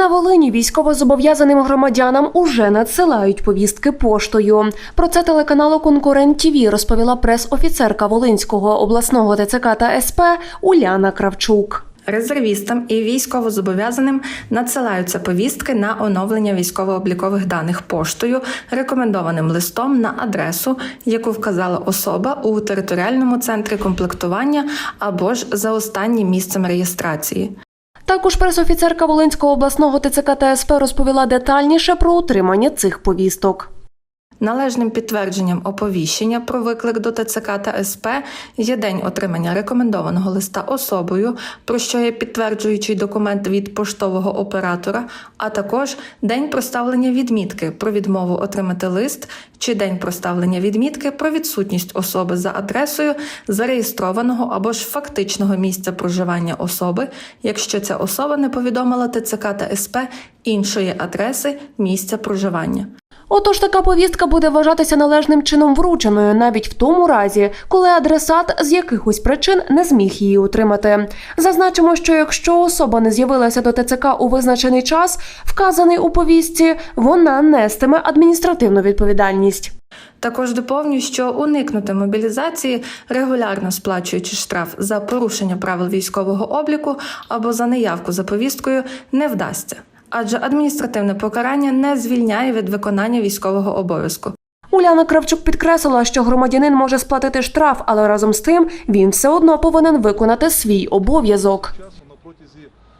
На Волині військовозобов'язаним громадянам уже надсилають повістки поштою. Про це телеканалу Конкурент ТІВІ розповіла прес-офіцерка Волинського обласного ТЦК та СП Уляна Кравчук. Резервістам і військовозобов'язаним надсилаються повістки на оновлення військово-облікових даних поштою, рекомендованим листом на адресу, яку вказала особа у територіальному центрі комплектування або ж за останнім місцем реєстрації. Також прес-офіцерка Волинського обласного ТЦК ТСП розповіла детальніше про отримання цих повісток. Належним підтвердженням оповіщення про виклик до ТЦК та СП є день отримання рекомендованого листа особою, про що є підтверджуючий документ від поштового оператора, а також день проставлення відмітки про відмову отримати лист чи день проставлення відмітки про відсутність особи за адресою зареєстрованого або ж фактичного місця проживання особи, якщо ця особа не повідомила ТЦК та СП іншої адреси місця проживання. Отож, така повістка буде вважатися належним чином врученою навіть в тому разі, коли адресат з якихось причин не зміг її отримати. Зазначимо, що якщо особа не з'явилася до ТЦК у визначений час, вказаний у повістці, вона нестиме адміністративну відповідальність. Також доповню, що уникнути мобілізації, регулярно сплачуючи штраф за порушення правил військового обліку або за неявку за повісткою, не вдасться, адже адміністративне покарання не звільняє від виконання військового обов'язку. Уляна Кравчук підкреслила, що громадянин може сплатити штраф, але разом з тим він все одно повинен виконати свій обов'язок.